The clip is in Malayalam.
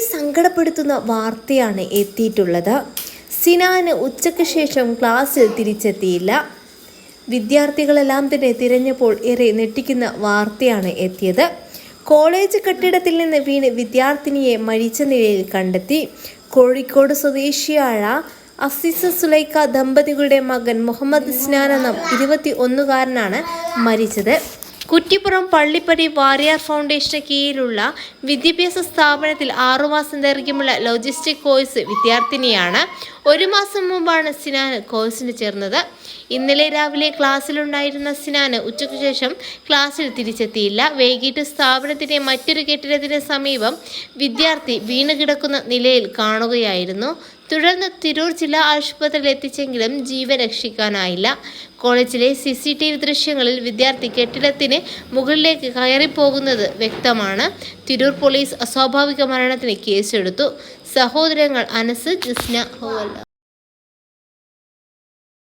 സങ്കടപ്പെടുത്തുന്ന വാർത്തയാണ് എത്തിയിട്ടുള്ളത്. സിനാന് ഉച്ചയ്ക്ക് ശേഷം ക്ലാസ്സിൽ തിരിച്ചെത്തിയില്ല. വിദ്യാർത്ഥികളെല്ലാം തന്നെ തിരഞ്ഞപ്പോൾ ഏറെ ഞെട്ടിക്കുന്ന വാർത്തയാണ് എത്തിയത്. കോളേജ് കെട്ടിടത്തിൽ നിന്ന് വീണ് വിദ്യാർത്ഥിനിയെ മരിച്ച നിലയിൽ കണ്ടെത്തി. കോഴിക്കോട് സ്വദേശിയായ അസീസ സുലൈക്ക ദമ്പതികളുടെ മകൻ മുഹമ്മദ് സ്നാൻ എന്ന ഇരുപത്തി ഒന്നുകാരനാണ് മരിച്ചത്. കുറ്റിപ്പുറം പള്ളിപ്പടി വാരിയാർ ഫൗണ്ടേഷന് കീഴിലുള്ള വിദ്യാഭ്യാസ സ്ഥാപനത്തിൽ ആറുമാസം ദൈർഘ്യമുള്ള ലോജിസ്റ്റിക് കോഴ്സ് വിദ്യാർത്ഥിനിയാണ്. ഒരു മാസം മുമ്പാണ് സിനാന് കോഴ്സിന് ചേർന്നത്. ഇന്നലെ രാവിലെ ക്ലാസ്സിലുണ്ടായിരുന്ന സിനാന് ഉച്ചയ്ക്ക് ശേഷം ക്ലാസ്സിൽ തിരിച്ചെത്തിയില്ല. വൈകിട്ട് സ്ഥാപനത്തിന്റെ മറ്റൊരു കെട്ടിടത്തിന് സമീപം വിദ്യാർത്ഥി വീണ് കിടക്കുന്ന നിലയിൽ കാണുകയായിരുന്നു. തുടർന്ന് തിരൂർ ജില്ലാ ആശുപത്രിയിൽ എത്തിച്ചെങ്കിലും ജീവൻ രക്ഷിക്കാനായില്ല. കോളേജിലെ സി സി ടി വി ദൃശ്യങ്ങളിൽ വിദ്യാർത്ഥി കെട്ടിടത്തിന് മുകളിലേക്ക് കയറിപ്പോകുന്നത് വ്യക്തമാണ്. തിരൂർ പോലീസ് അസ്വാഭാവിക മരണത്തിന് കേസെടുത്തു. സഹോദരങ്ങൾ അനസ് ജിസ്ന ഹോവല്ല.